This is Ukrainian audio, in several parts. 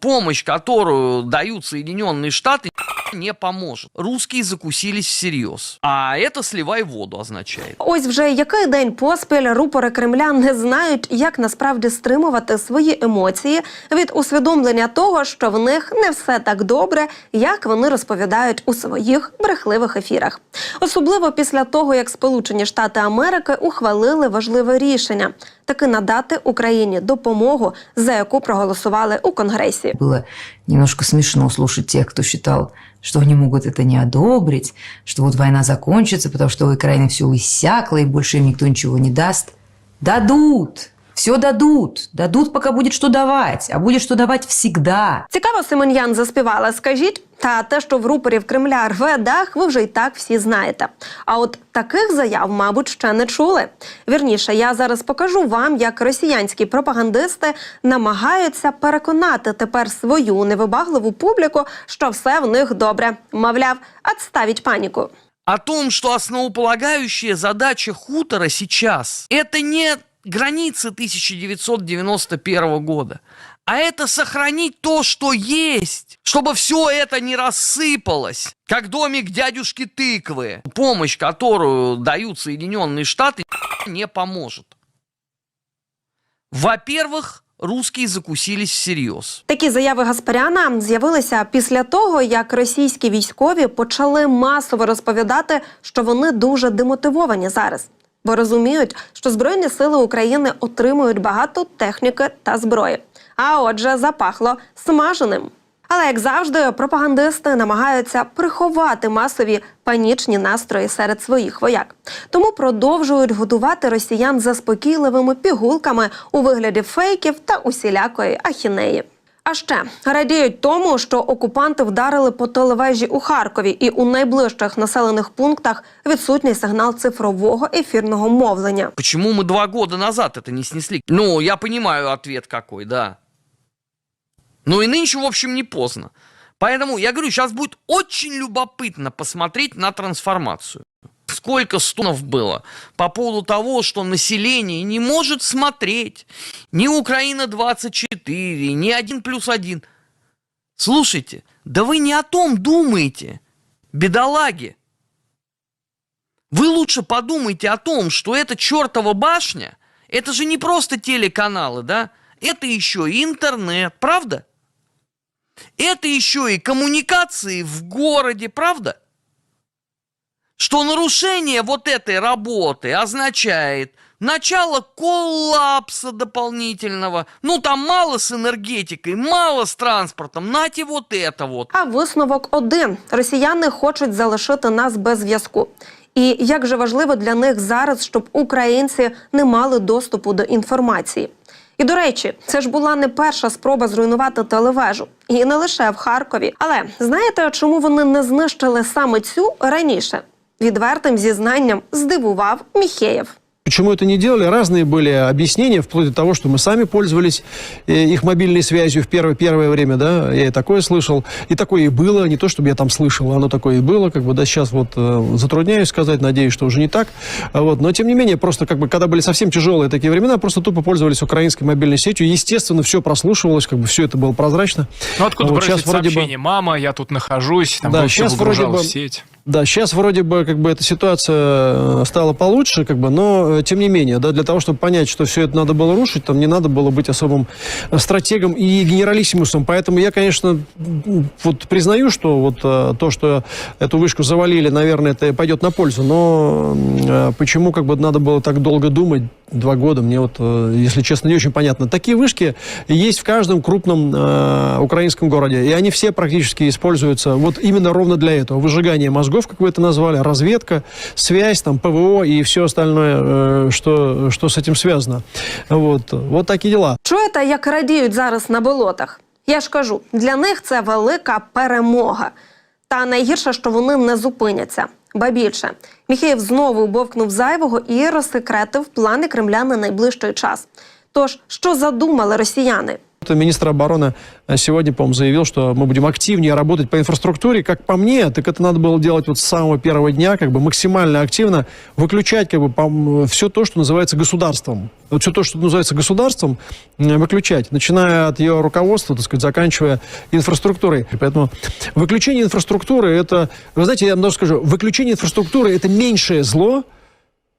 Помощь, которую дают Соединенные Штаты, не поможет. Русские закусились всерьез. А это сливай воду означает. Ось вже який день поспіль рупори Кремля не знають, як насправді стримувати свої емоції від усвідомлення того, що в них не все так добре, як вони розповідають у своїх брехливих ефірах. Особливо після того, як Сполучені Штати Америки ухвалили важливе рішення таки надати Україні допомогу, за яку проголосували у Конгресі. Было немножко смешно слушать тех, кто считал, что они могут это не одобрить, что вот война закончится, потому что у Украины все иссякло, и больше им никто ничего не даст. Дадут! Все дадут. Дадут, пока будет что давать. А будет что давать всегда. Цікаво, Семен'ян заспівала. Скажіть, та те, що в рупорів Кремля рве дах, ви вже й так всі знаєте. А от таких заяв, мабуть, ще не чули. Вірніше, я зараз покажу вам, як росіянські пропагандисти намагаються переконати тепер свою невибагливу публіку, що все в них добре. Мовляв, отставіть паніку. О том, что основополагающая задача хутора сейчас – это не границы 1991 года, а это сохранить то, что есть, чтобы все это не рассыпалось, как домик дядюшки тыквы. Помощь, которую дают Соединенные Штаты, не поможет. Во-первых, русские закусились всерьез. Такі заяви Гаспаряна з'явилися після того, як російські військові почали масово розповідати, що вони дуже демотивовані зараз, Бо розуміють, що Збройні сили України отримують багато техніки та зброї. А отже, запахло смаженим. Але як завжди, пропагандисти намагаються приховати масові панічні настрої серед своїх вояк, тому продовжують годувати росіян заспокійливими пігулками у вигляді фейків та усілякої ахінеї. А ще радіють тому, що окупанти вдарили по телевежі у Харкові, і у найближчих населених пунктах відсутній сигнал цифрового ефірного мовлення. Почему мы два года назад это не снесли? Ну, я понимаю ответ какой, да. Ну и нынче, в общем, не поздно. Поэтому, я говорю, сейчас будет очень любопытно посмотреть на трансформацию. Сколько стонов было по поводу того, что население не может смотреть ни Украина-24, ни 1 плюс 1. Слушайте, да вы не о том думаете, бедолаги. Вы лучше подумайте о том, что эта чертова башня, это же не просто телеканалы, да? Это еще и интернет, правда? Это еще и коммуникации в городе, правда? Что нарушение вот этой работы означает начало коллапса дополнительного. Ну, там мало с энергетикой, мало с транспортом. Нате вот это вот. А висновок один: росіяни хочуть залишити нас без зв'язку. І як же важливо для них зараз, щоб українці не мали доступу до інформації. І до речі, це ж була не перша спроба зруйнувати телевежу, і не лише в Харкові. Але знаєте, чому вони не знищили саме цю раніше? Відвертим зізнанням здивував Міхеєв. Почему это не делали? Разные были объяснения, вплоть до того, что мы сами пользовались э, их мобильной связью в первое, первое время, да, я и такое слышал, и такое и было, не то, чтобы я там слышал, оно такое и было, как бы, да, сейчас вот э, затрудняюсь сказать, надеюсь, что уже не так, А вот, но тем не менее, просто, как бы, когда были совсем тяжелые такие времена, просто тупо пользовались украинской мобильной сетью, естественно, все прослушивалось, как бы, все это было прозрачно. Ну откуда Вот бросить щас вроде бы- сообщение? Мама, я тут нахожусь, там Да, да, все щас вроде выгружалось бы- в сеть. Да, сейчас вроде бы как бы эта ситуация э, стала получше, как бы, но э, тем не менее, да, для того, чтобы понять, что все это надо было рушить, там не надо было быть особым э, стратегом и генералиссимусом. Поэтому я, конечно, вот признаю, что вот то, что эту вышку завалили, наверное, это пойдет на пользу. Но почему как бы надо было так долго думать, два года, мне вот, если честно, не очень понятно. Такие вышки есть в каждом крупном украинском городе, и они все практически используются вот именно ровно для этого. Выжигание мозгов, как вы это назвали, разведка, связь, там, ПВО и все остальное, э, что, что с этим связано. Вот, вот такие дела. Чуєте, як радіють зараз на болотах? Я ж кажу, для них це велика перемога. Та найгірше, що вони не зупиняться. Ба більше, Міхеєв знову бовкнув зайвого і розсекретив плани Кремля на найближчий час. Тож, що задумали росіяни? Министр обороны э, сегодня, по-моему, заявил, что мы будем активнее работать по инфраструктуре. Как по мне, так это надо было делать вот с самого первого дня, как бы максимально активно выключать как бы все то, что называется государством. Вот все то, что называется государством, выключать, начиная от ее руководства, так сказать, заканчивая инфраструктурой. И Поэтому выключение инфраструктуры это, вы знаете, я вам даже скажу, выключение инфраструктуры это меньшее зло,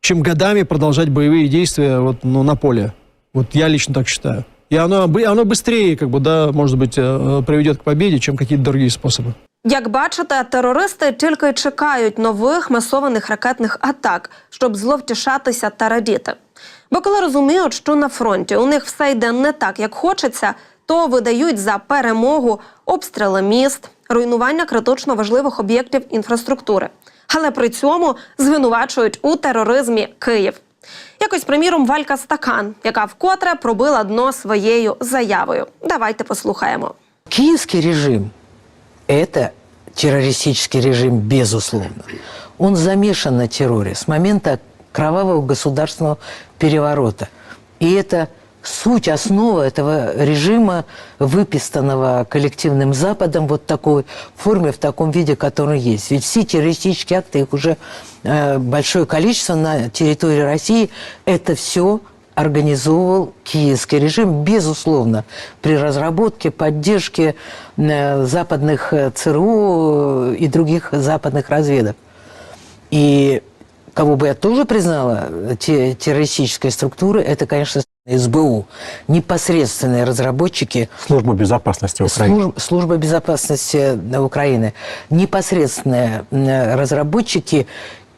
чем годами продолжать боевые действия вот, ну, на поле. Вот я лично так считаю. И оно, бы- оно быстрее, как бы, да, может быть, э, приведет к победе, чем какие-то другие способы. Як бачите, терористи тільки й чекають нових масованих ракетних атак, щоб зловтішатися та радіти. Бо коли розуміють, що на фронті у них все йде не так, як хочеться, то видають за перемогу обстріли міст, руйнування критично важливих об'єктів інфраструктури. Але при цьому звинувачують у тероризмі Київ. Якось, приміром, Валька Стакан, яка вкотре пробила дно своєю заявою. Давайте послухаємо. Киевский режим – это террористический режим, безусловно. Он замешан на терроре с момента кровавого государственного переворота. И это суть, основа этого режима, выпистанного коллективным Западом вот такой форме, в таком виде, который есть. Ведь все террористические акты, их уже э, большое количество на территории России, это все организовывал киевский режим, безусловно, при разработке, поддержке э, западных э, ЦРУ и других западных разведок. И кого бы я тоже признала э, те, террористической структуры, это, конечно, СБУ. Непосредственные разработчики Службу безопасности Украины. Служб- Служба безопасности э, Украины. Непосредственные э, разработчики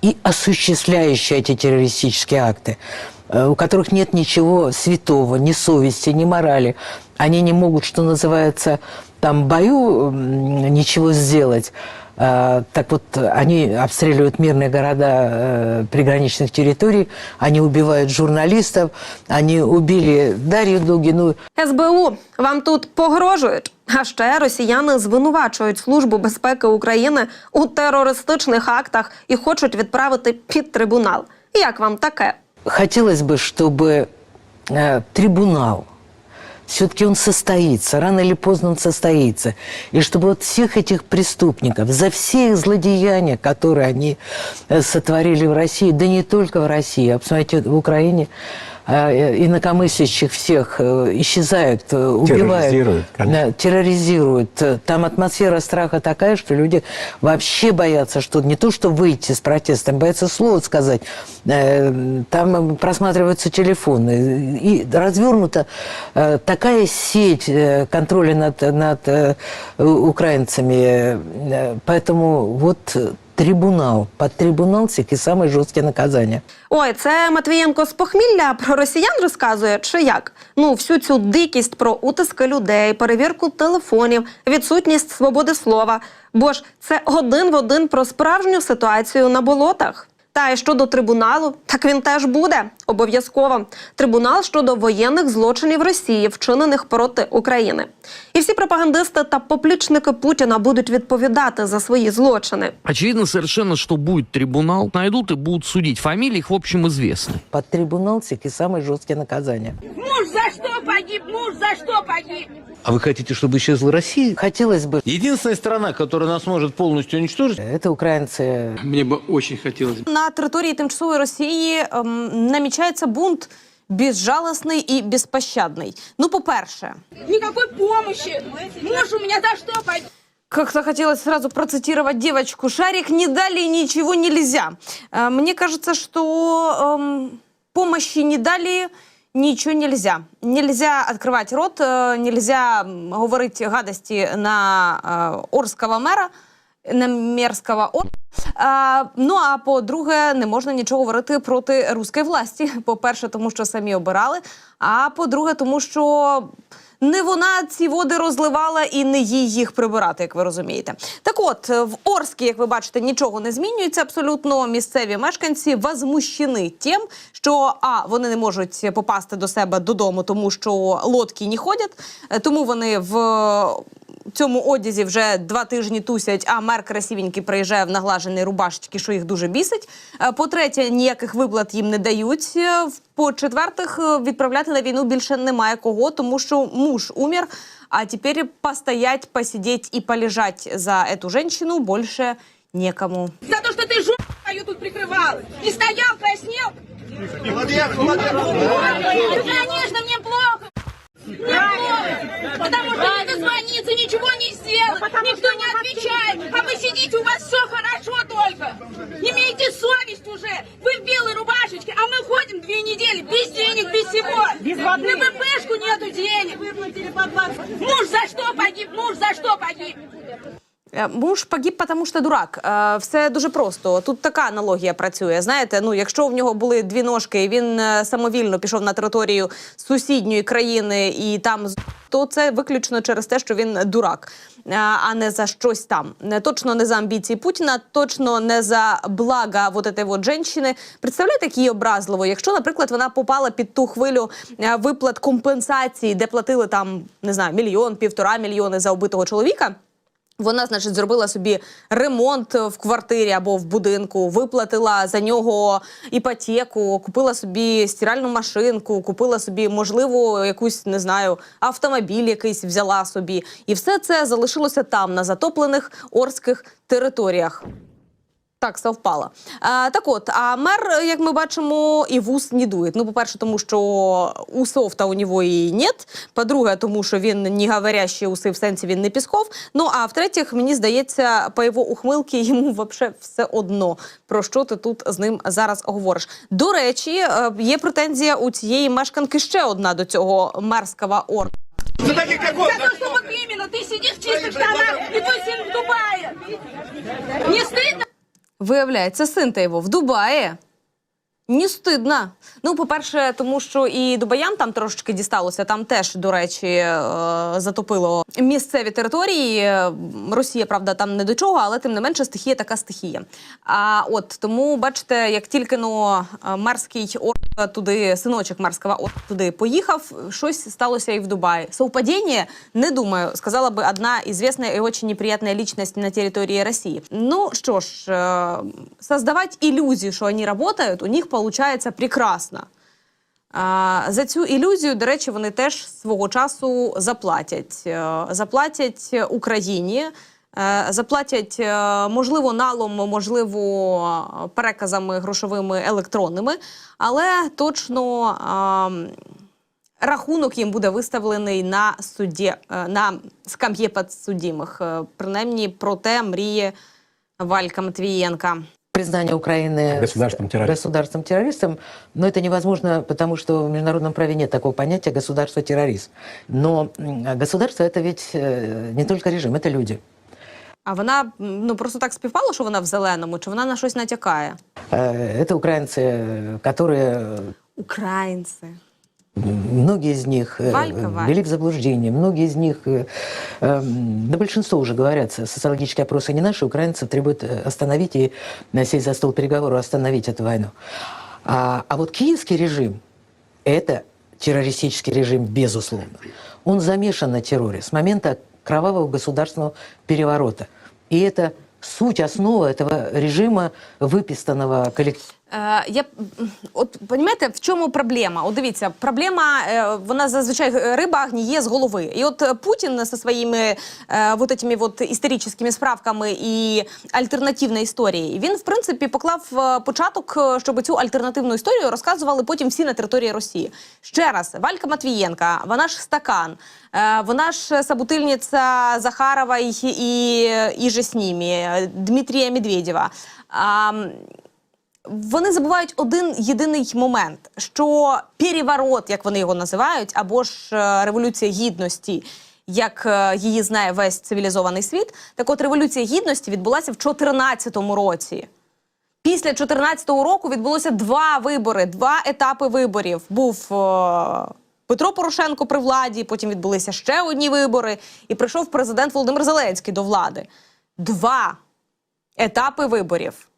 и осуществляющие эти террористические акты, э, у которых нет ничего святого, ни совести, ни морали. Они не могут, что называется, там в бою м, ничего сделать. А, Так вот, они обстреливают мирные города э, приграничных территорий, они убивают журналистов, они убили Дарью Дугину, СБУ вам тут погрожують. А ще росіяни звинувачують Службу безпеки України у терористичних актах і хочуть відправити під трибунал. Як вам таке? хотелось бы, чтобы э, трибунал все-таки он состоится, рано или поздно он состоится. И чтобы вот всех этих преступников, за все их злодеяния, которые они э, сотворили в России, да не только в России, а посмотрите, в Украине э, инакомыслящих всех э, исчезают, э, убивают. Терроризируют, конечно. Терроризируют. Э, Там атмосфера страха такая, что люди вообще боятся, что не то, что выйти с протестом, боятся слово сказать. Э, Там просматриваются телефоны. И развернута э, такая сеть э, контроля над, над э, украинцами. Э, Поэтому вот э, трибунал, под трибунал всех и самые жесткие наказания. Ой, це Матвієнко з похмілля про росіян розказує, чи як? Ну, всю цю дикість про утиски людей, перевірку телефонів, відсутність свободи слова. Бо ж це один в один про справжню ситуацію на болотах. Та й щодо трибуналу, так він теж буде обов'язково. Трибунал щодо воєнних злочинів Росії, вчинених проти України. І всі пропагандисти та поплічники Путіна будуть відповідати за свої злочини. Очевидно совершенно, что будет трибунал. Найдут и будут судить. Фамилии их, в общем, известны. Под трибунал всех и самые жесткие наказания. Муж за что погиб? Муж за что погиб? А вы хотите, чтобы исчезла Россия? Хотелось бы, Единственная страна, которая нас может полностью уничтожить, это украинцы Мне бы очень хотелось На території тимчасової Росії ем, намічається бунт безжалостний і безпощадний. Ну, по-перше, Никакой помощи. Муж у меня за что погиб? как-то хотелось сразу процитировать девочку. Шарик не дали, ничего нельзя. Э, Мне кажется, что эм, помощи не дали, ничего нельзя. Нельзя открывать рот, э, нельзя говорить гадости на э, Орского мэра, на мерзкого Ор. А, ну а по-друге, не можна нічого говорити проти руської власті. По-перше, тому що самі обирали. А по-друге, тому що не вона ці води розливала і не їй їх прибирати, як ви розумієте. Так от, в Орскі, як ви бачите, нічого не змінюється абсолютно. Місцеві мешканці возмущені тим, що а вони не можуть попасти до себе додому, тому що лодки не ходять, е, тому вони в цьому одязі вже два тижні тусять, а мер красивенький приїжджає в наглаженій рубашечці, що їх дуже бісить. Е, По-третє, ніяких виплат їм не дають. Е, в- По-четвертих, е, відправляти на війну більше немає кого, тому що муж умер, а тепер постоять, посидеть и полежать за эту женщину больше некому. За то, что ты жопу мою тут прикрывал. И стоял, краснел. Конечно, мне плохо. Потому что не дозвониться, ничего не сделать. Никто не отвечает. А вы Муж погиб, тому що дурак. Е, Все дуже просто. Тут така аналогія працює. Знаєте, ну якщо в нього були дві ножки, і він е, самовільно пішов на територію сусідньої країни і там то це виключно через те, що він дурак, е, а не за щось там. Точно не за амбіції Путіна, точно не за блага вот этой вот женщини. Представляєте, як їй образливо, якщо, наприклад, вона попала під ту хвилю виплат компенсації, де платили там не знаю мільйон, півтора мільйони за убитого чоловіка. Вона, значить, зробила собі ремонт в квартирі або в будинку, виплатила за нього іпотеку, купила собі стиральну машинку, купила собі, можливо, якусь не знаю, автомобіль якийсь взяла собі. І все це залишилося там, на затоплених орських територіях Так, совпало. А, так от, а мер, як ми бачимо, і вуз не дує. Ну, по-перше, тому що усов-то у нього і нет. По-друге, тому що він не говорящий уси, в сенсі він не Пісков. Ну, а в-третіх, мені здається, по його ухмилки йому взагалі все одно, про що ти тут з ним зараз говориш. До речі, е, є претензія у цієї мешканки ще одна до цього мерського орка. За то, что вот именно ты сидишь в чистых штанах, и твой сын в Дубае. Не стыдно? Виявляється, син та його в Дубаї. Не стидно. Ну, по-перше, тому що і Дубаям там трошечки дісталося. Там теж, до речі, е, затопило місцеві території. Е, Росія, правда, там не до чого, але тим не менше стихія така стихія. А от тому, бачите, як тільки но е, мерський орк туди, синочок мерського орка туди поїхав, щось сталося і в Дубаї. Совпадіння? Не думаю, сказала би одна известная и очень неприятная личность на территории России. Ну что ж, э, создавать иллюзию, что они работают, у них получается прекрасно. За цю ілюзію, до речі, вони теж свого часу заплатять. Е, Заплатять Україні, е, заплатять, е, можливо, налом, можливо, переказами грошовими електронними, але точно. Рахунок їм буде виставлений на суді, на скам'є підсудимих. Е, Принаймні про те мріє Валька Матвієнка Признание Украины Государством террористом. государством террористом, но это невозможно, потому что в международном праве нет такого понятия государство-террорист. Но м, государство это ведь э, не только режим, это люди. А вона м, ну просто так співпало, що вона в зеленому, чи вона на щось натякає? Э, Это украинцы, э, которые Українці. Многие из них э, Валька, Валька. ввели в заблуждение, многие из них, э, э, да большинство уже говорят, социологические опросы не наши, украинцев требуют э, остановить и сесть за стол переговоров, остановить эту войну. А, а вот киевский режим – это террористический режим, безусловно. Он замешан на терроре с момента кровавого государственного переворота. И это суть, основа этого режима, выпистанного коллективом. Е, я от понімаєте, в чому проблема? От дивіться, проблема е, вона зазвичай е, риба гніє з голови. І от Путін зі своїми вот этими вот історичними справками і альтернативної історії, він в принципі поклав початок, щоб цю альтернативну історію розказували потім всі на території Росії. Ще раз, Валька Матвієнка, вона ж стакан, вона ж собутильниця Захарова і, і, і же з ними, Дмитрія Медведєва. Вони забувають один єдиний момент, що переворот, як вони його називають, або ж е, революція гідності, як е, її знає весь цивілізований світ. Так от революція гідності відбулася в 2014 році. Після 2014 року відбулося два вибори, два етапи виборів. Був е, Петро Порошенко при владі, потім відбулися ще одні вибори, і прийшов президент Володимир Зеленський до влади. Два етапи виборів.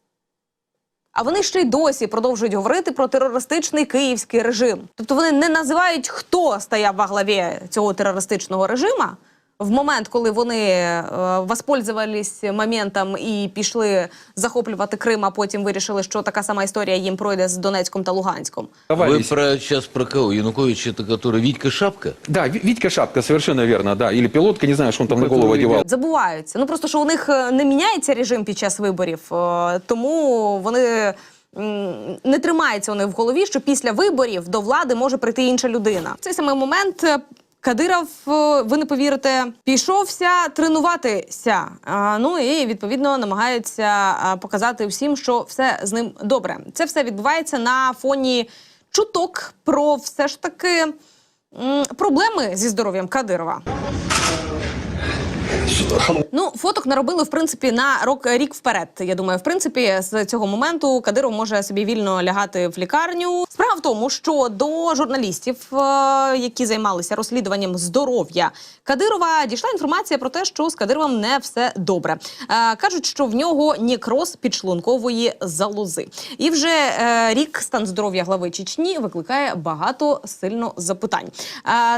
А вони ще й досі продовжують говорити про терористичний київський режим. Тобто вони не називають, хто стояв во главі цього терористичного режима в момент, коли вони е, воспользовались моментом і пішли захоплювати Крим, а потім вирішили, що така сама історія їм пройде з Донецьком та Луганськом. Вы про, сейчас про кого? Янукович это который Витька Шапка? Да, Ви- Витька Шапка, совершенно верно, да. Или пилотка, не знаю, что он там на голову одевал. Забуваються. Ну просто що у них е, не міняється режим під час виборів, е, тому вони. м, Не тримаються вони в голові, що після виборів до влади може прийти інша людина. В цей самий момент е, Кадиров, е, ви не повірите, пішовся тренуватися. Ну і відповідно намагається показати всім, що все з ним добре. Це все відбувається на фоні чуток про все ж таки проблеми зі здоров'ям Кадирова. Ну, фоток наробили в принципі на рок рік вперед. Я думаю, в принципі, з цього моменту Кадиров може собі вільно лягати в лікарню. Справа в тому, що до журналістів, е, які займалися розслідуванням здоров'я Кадирова, дійшла інформація про те, що з Кадировим не все добре. Е, Кажуть, що в нього нікроз підшлункової залози. І вже е, рік стан здоров'я глави Чечні викликає багато сильно запитань.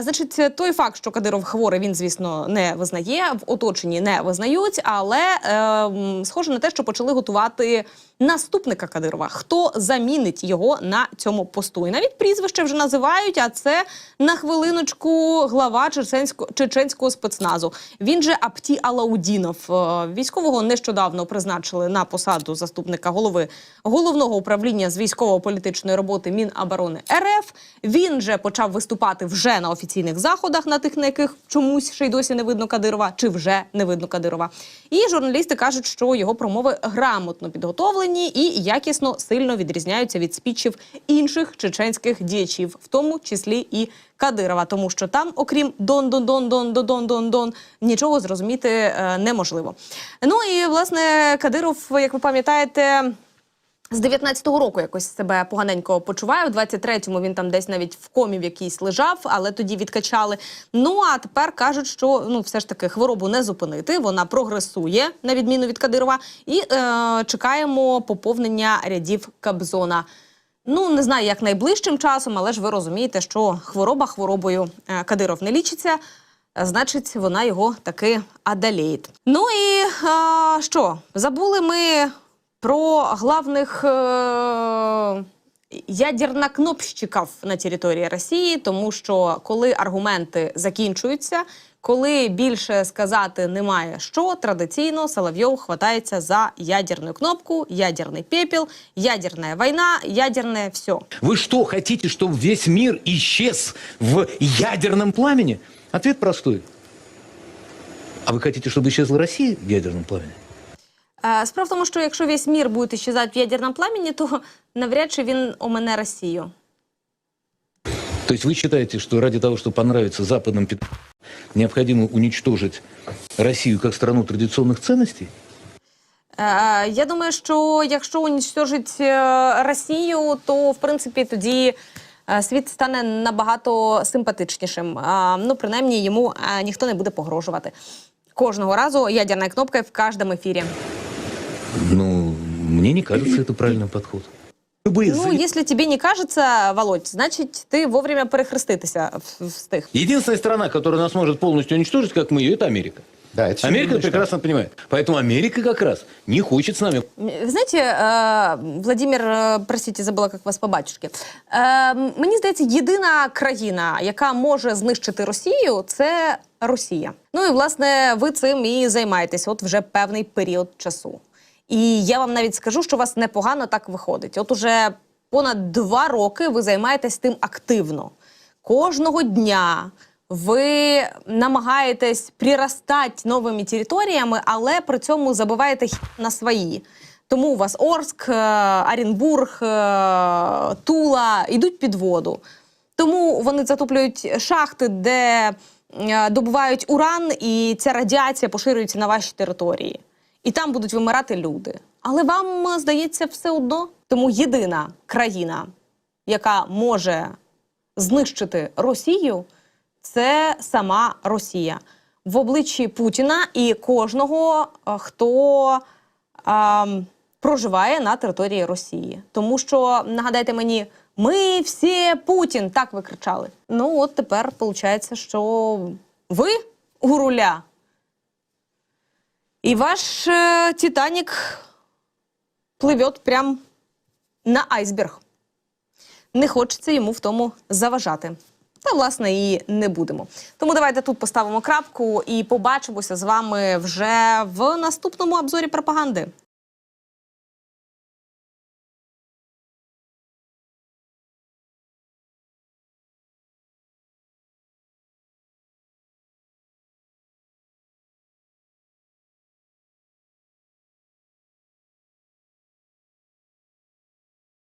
Значить, той факт, що Кадиров хворий, він звісно не визнає. В оточенні не визнають, але е, схоже на те, що почали готувати наступника Кадирова. Хто замінить його на цьому посту? І навіть прізвище вже називають. А це на хвилиночку глава чеченського чеченського спецназу. Він же Апті Алаудінов. Е, Військового нещодавно призначили на посаду заступника голови головного управління з військово-політичної роботи Міноборони РФ. Він же почав виступати вже на офіційних заходах, на тих, на яких чомусь ще й досі не видно Кадирова, чи вже не видно Кадирова. І журналісти кажуть, що його промови грамотно підготовлені і якісно сильно відрізняються від спічів інших чеченських діячів, в тому числі і Кадирова, тому що там, окрім дон дон дон дон дон дон дон дон нічого зрозуміти е, неможливо. Ну і власне Кадиров, як ви пам'ятаєте. З 19-го року якось себе поганенько почуває. В 23-му він там десь навіть в комі в якійсь лежав, але тоді відкачали. Ну а тепер кажуть, що ну все ж таки хворобу не зупинити. Вона прогресує на відміну від Кадирова, і е, чекаємо поповнення рядів Кабзона. Ну не знаю, як найближчим часом, але ж ви розумієте, що хвороба хворобою е, Кадиров не лічиться. Значить, вона його таки одолеє. Ну і е, що? Забули ми про главних е, ядернокнопщиків на території Росії, тому що коли аргументи закінчуються, коли більше сказати немає що, традиційно Соловйов хватається за ядерну кнопку, ядерний пепел, ядерна війна, ядерне все. Вы что, хотите, чтобы весь мир исчез в ядерном пламени? Ответ простой. А вы хотите, чтобы исчезла Россия в ядерном пламени? Е, Справа в тому, що якщо весь мір буде щезати в ядерному пламені, то навряд чи він омене Росію. То есть вы считаете, что ради того, чтобы понравиться западным пи***, необходимо уничтожить Россию как страну традиционных ценностей? Е, Я думаю, що якщо унічтожить е, Росію, то в принципі тоді е, світ стане набагато симпатичнішим. А, Ну, принаймні, йому е, ніхто не буде погрожувати. Кожного разу ядерна кнопка в кожному ефірі. Ну, мне не кажется это правильным подход. Любые Ну, заяв- якщо тобі не кажеться, Володь, значить ти вовремя перехреститися в- встиг. Единственная страна, которая нас может полностью уничтожить, как мы ее, это Америка. Да, это Америка сильно прекрасно понимает. Поэтому Америка как раз не хочет с нами Вы знаете, э, Владимир, э, простите, забула, як вас по батюшки. Е, мені здається, єдина країна, яка може знищити Росію, це Росія. Ну і власне ви цим і займаєтесь от вже певний період часу. І я вам навіть скажу, що у вас непогано так виходить. От уже понад два роки ви займаєтесь тим активно. Кожного дня ви намагаєтесь приростати новими територіями, але при цьому забуваєте на свої. Тому у вас Орск, е, Оренбург, е, Тула йдуть під воду. Тому вони затоплюють шахти, де е, добувають уран, і ця радіація поширюється на ваші території. І там будуть вимирати люди. Але вам е, здається все одно. Тому єдина країна, яка може знищити Росію, це сама Росія в обличчі Путіна і кожного, е, хто ем, проживає на території Росії. Тому що нагадайте мені, ми всі Путін, так ви кричали. Ну от тепер виходить, що ви у руля. И ваш э, Титаник пливет прям на айсберг. Не хочеться йому в тому заважати. Та, власне, і не будемо. Тому давайте тут поставимо крапку і побачимося з вами вже в наступному обзорі пропаганди.